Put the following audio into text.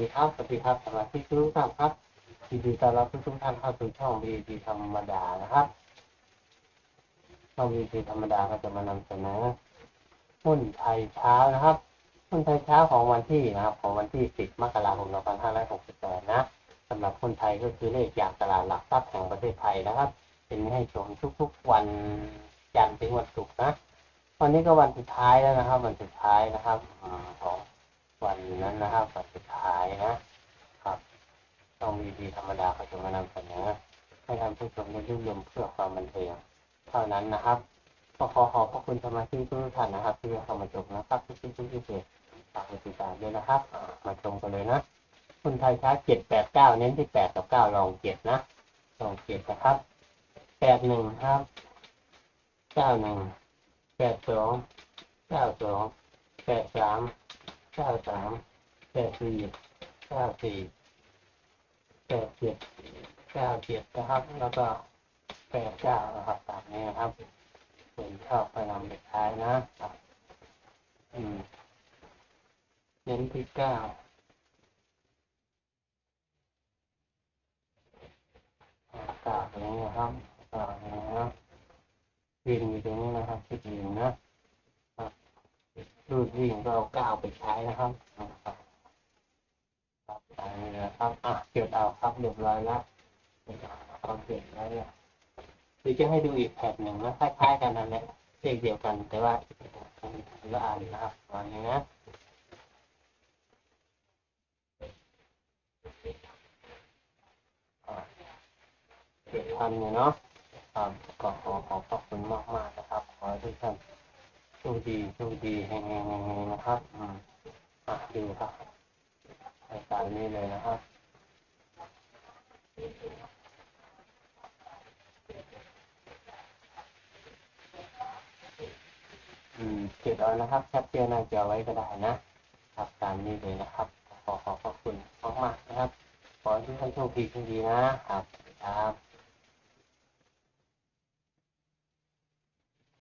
ดีครับ สวัสดีครับสมาชิกทุกท่านครับยินดีต้อนรับทุกท่านเข้าสู่ช่อง VP ธรรมดานะครับช่อง VP ธรรมดาก็จะมานำเสนอหุ้นไทยเช้านะครับ หุ้นไทยเช้าของวันที่นะครับ ของวันที่ 10 มกราคม 2568 นะสำหรับคนไทยก็คือเลขจากตลาดหลักทรัพย์แห่งประเทศไทยนะครับ เป็นให้ชมทุกๆวันจันทร์ถึงวันศุกร์นะ วันนี้ก็วันสุดท้ายแล้วนะครับ วันสุดท้ายนะครับ วันนั้นนะครับวันสุดท้ายนะครับต้องวีดีธรรมดาเขาจะมานำเสนอให้ท่านผู้ชมได้ยุ่งยมเพื่อความบันเทิงเท่านั้นนะครับก็ขอขอบพระคุณสมาชิกทุกท่านนะครับ ที่เข้ามาชมนะครับทุกที่ทุกที่เพจฝากติดตามด้วยนะครับ มาชมกันเลยนะคุณไทยช้าเจ็ดแปดเก้าเน้นที่แปดกับเก้าลองเจ็ดนะลองเจ็ดนะครับแปดหนึ่งครับเก้าหนึ่งแปดสองเก้าสองแปดสาม เก้าสามแปดสี่เก้าสี่แปดเจ็ดเก้าเจ็ดนะครับ แล้วก็แปดเก้านะครับตามนี้นะครับส่วนชอบไปนำไปท้ายนะครับอืมเน้นที่เก้าเก้าตรงนี้นะครับเก้าตรงนี้นะวิ่งอยู่ตรงนี้นะครับที่วิ่นะ รูดวิ่งก็เอาก้าวไปใช้นะครับนะครับครับอันะครับอะเก็บเอาครับเรียบร้อยแล้วเอาเก็บไว้เนี่ยเดี๋ยวจะให้ดูอีกแผ่นหนึ่งนะคล้ายๆกันนั่นแหละเลขเดียวกันแต่ว่าคนละอันนะครับวันนี้นะเจ็ดพันเนี่ยเนาะครับก็ขอขอบคุณมากๆนะครับ ขอให้ทุกท่าน โชคดีโชคดีแห่งๆๆนะครับอืมอะดูครับรายการนี้เลยนะครับอืมเก็บเอานะครับแคปเจอร์หน้าจอไว้ก็ได้นะครับตามนี้เลยนะครับ ขอขอบพระคุณมากมากๆนะครับ ขอให้ทุกท่านโชคดีโชคดีนะครับ